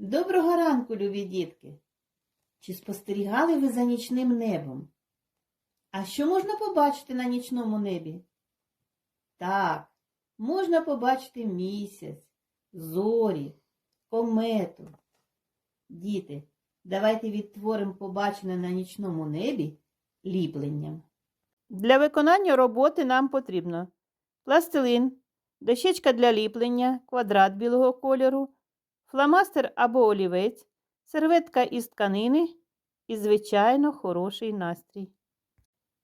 Доброго ранку, любі дітки! Чи спостерігали ви за нічним небом? А що можна побачити на нічному небі? Так, можна побачити місяць, зорі, комету. Діти, давайте відтворимо побачене на нічному небі ліпленням. Для виконання роботи нам потрібно пластилин, дощечка для ліплення, квадрат білого кольору, фломастер або олівець, серветка із тканини і, звичайно, хороший настрій.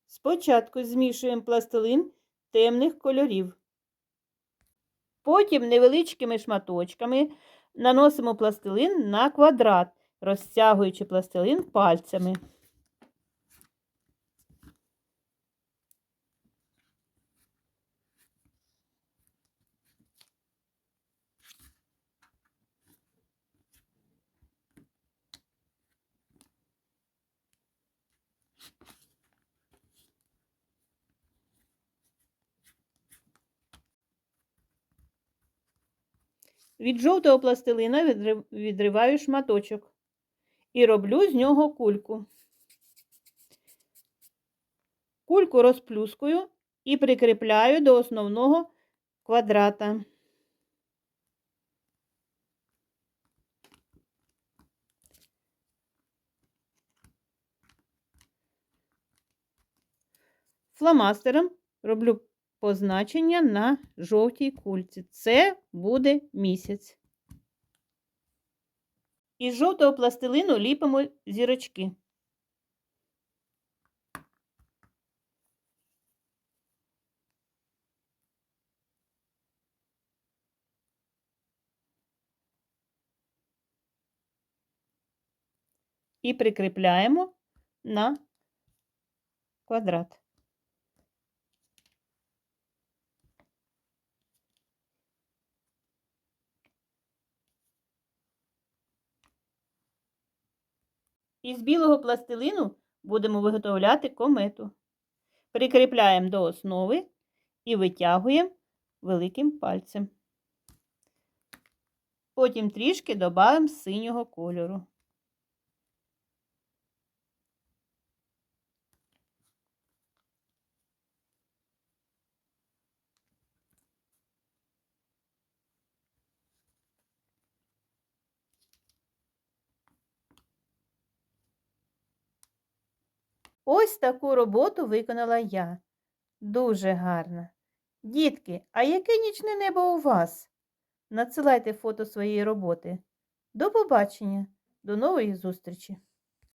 Спочатку змішуємо пластилин темних кольорів. Потім невеличкими шматочками наносимо пластилин на квадрат, розтягуючи пластилин пальцями. Від жовтого пластилина відриваю шматочок і роблю з нього кульку. Кульку розплюскую і прикріпляю до основного квадрата. Фломастером роблю позначення на жовтій кульці. Це буде місяць. Із жовтого пластилину ліпимо зірочки. І прикріпляємо на квадрат. Із білого пластилину будемо виготовляти комету. Прикріпляємо до основи і витягуємо великим пальцем. Потім трішки додаємо синього кольору. Ось таку роботу виконала я. Дуже гарна. Дітки, а яке нічне небо у вас? Надсилайте фото своєї роботи. До побачення, до нової зустрічі!